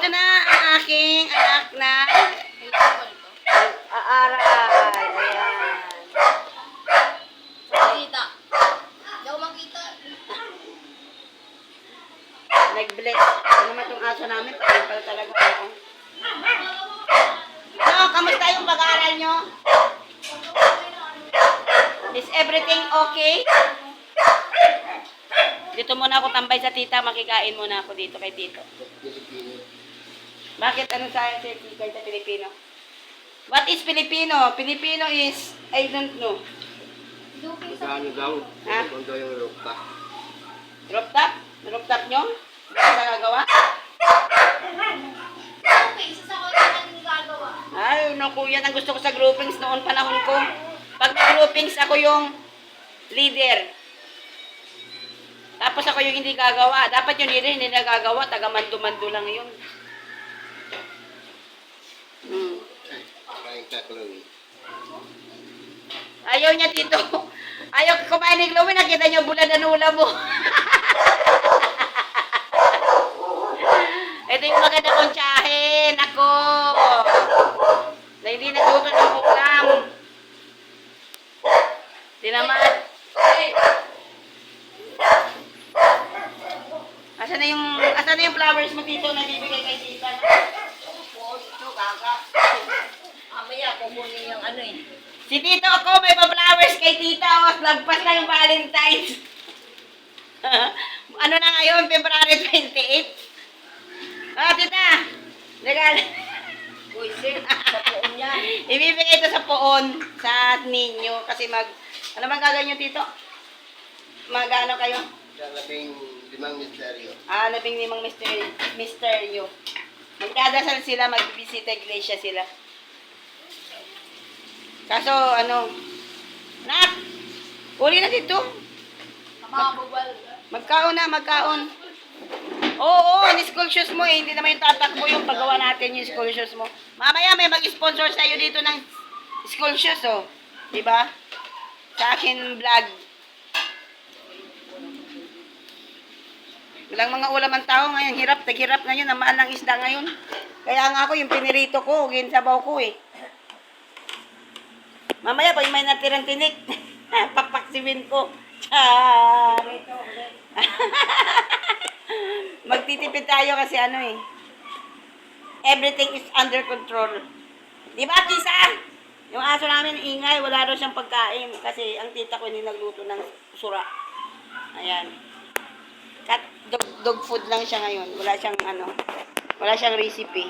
Ito na ang aking anak na aaral. Ayan. Makita. Ako makita. Nag-bless. Ano naman itong aso namin? Parang pala talaga ako. So, kamusta yung pag-aaral nyo? Is everything okay? Dito muna ako tambay sa tita. Makikain muna ako dito kay tito. Bakit ano sa si kay sa Pilipino? What is Filipino? Filipino is, I don't know. Looking sa... Magkano daw? Ha? Kung daw yung rooftop. Rooftop? Rooftop nyo? Ka nagagawa? Okay, isa sa kanya natin gagawa. Ay, naku, yan ang gusto ko sa groupings noon panahon ko. Pag may groupings, ako yung leader. Tapos ako yung hindi gagawa. Dapat yung leader hindi nagagawa. Taga-mando-mando lang yun. Ka, Chloe. Ayaw niya dito. Ayaw kumain ni Chloe. Nakita niyo bulan na nula mo. Ito yung maganda kong tsahin. Ako. Na hindi nagluto ng ulam. Tinamad. Asa na yung asa na yung flowers mo dito na bibigay kay tita? Gaga. Mamaya, kukunin yung ano eh. Si Tito ako, may pa-flowers kay Tita. O, lagpas na yung Valentine's. ano na ngayon? February 28? Ah, Tita! Legal. Uy, sir, sa poon yan. Ibibigay ito sa poon sa ninyo kasi mag... Ano bang gagawin nyo, Tito? Mag ano kayo? Sa labing limang misteryo. Ah, labing limang mister, misteryo. Magdadasal sila, magbibisita iglesia sila. Kaso, ano, Nak! Uli na dito. Magkaon na, magkaon. Oo, oo, yung school shoes mo eh. Hindi naman yung tatakbo yung paggawa natin yung school shoes mo. Mamaya may mag-sponsor sa'yo dito ng school shoes, oh. Di ba? Sa akin vlog. Walang mga ulam ang tao ngayon. Hirap, taghirap ngayon. Ang mahal ng isda ngayon. Kaya nga ako, yung pinirito ko, ginsabaw ko eh. Mamaya, pag may natirang tinik, papaksiwin ko. Char! Magtitipid tayo kasi ano eh. Everything is under control. Di ba, Tisa? Yung aso namin ingay, wala daw siyang pagkain kasi ang tita ko hindi nagluto ng sura. Ayan. Cat dog, dog food lang siya ngayon. Wala siyang ano, wala siyang recipe.